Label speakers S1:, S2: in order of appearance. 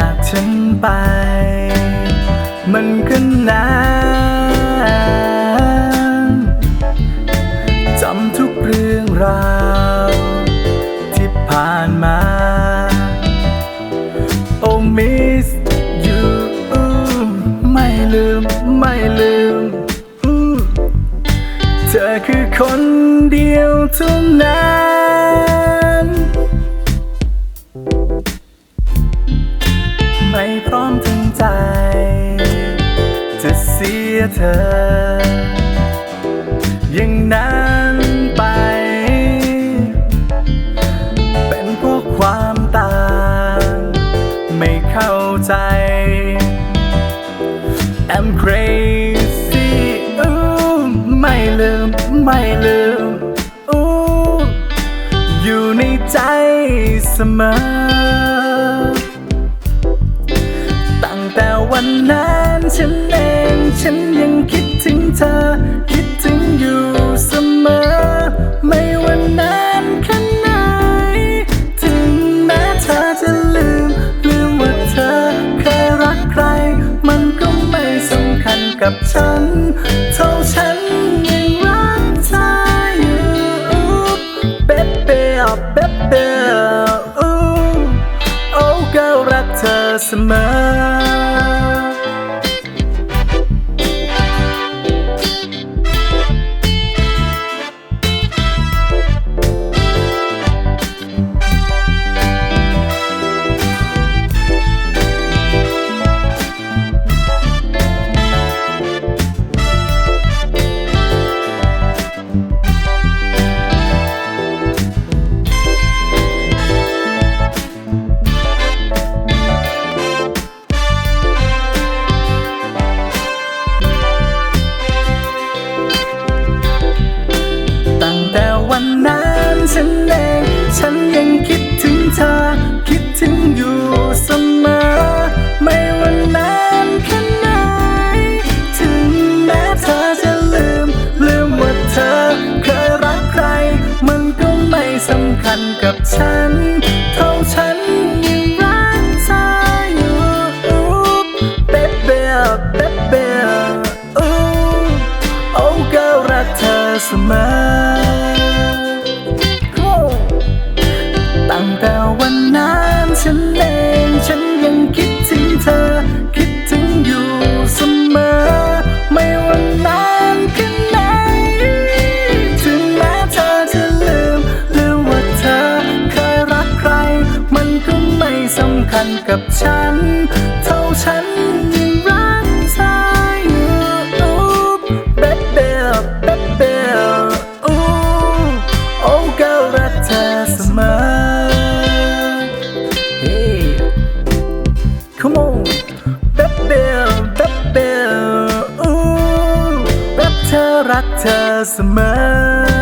S1: จากฉันไป มันก็นานจำทุกเรื่องราว ที่ผ่านมา Oh miss you ไม่ลืม ไม่ลืมอืมเธอคือคนเดียวเท่านั้น เสียเธอ อย่างนั้นไป เป็นพราะความต่าง ไม่เข้าใจ I'm crazy อู้ไม่ลืม ไม่ลืมอู้อยู่ในใจเสมอ ตั้งแต่วันนั้นฉันเอง เธอ คิดถึงอยู่เสมอ ไม่ว่านานแค่ไหน ถึงแม้เธอจะลืม ลืมว่าเธอเคยรักใคร มันก็ไม่สำคัญกับฉัน เท่าฉันยังรักเธออยู่เป๊ะเป๊ะเป๊ะเป๊ะอู้โอ้ก็รักเธอเสมอ ฉันเองฉันยังคิดถึงเธอ คิดถึงอยู่เสมอ ไม่ว่านานแค่ไหน ถึงแม้เธอจะลืม ลืมว่าเธอเคยรักใคร มันก็ไม่สำคัญกับฉัน เท่าฉันยังรักเธออยู่เป๊ะเป๊ะเป๊ะเป๊ะอู้โอ้ก็รักเธอเสมอ สำคัญกับฉัน เท่าฉันยังรักเธออยู่เบ๊ะเบ๊ะเบ๊ะเบ๊ะอู้โอ้ก็รักเธอเสมอ Hey Come on เบ๊ะเบ๊ะเบ๊ะเบ๊ะอู้รักเธอรักเธอเสมอ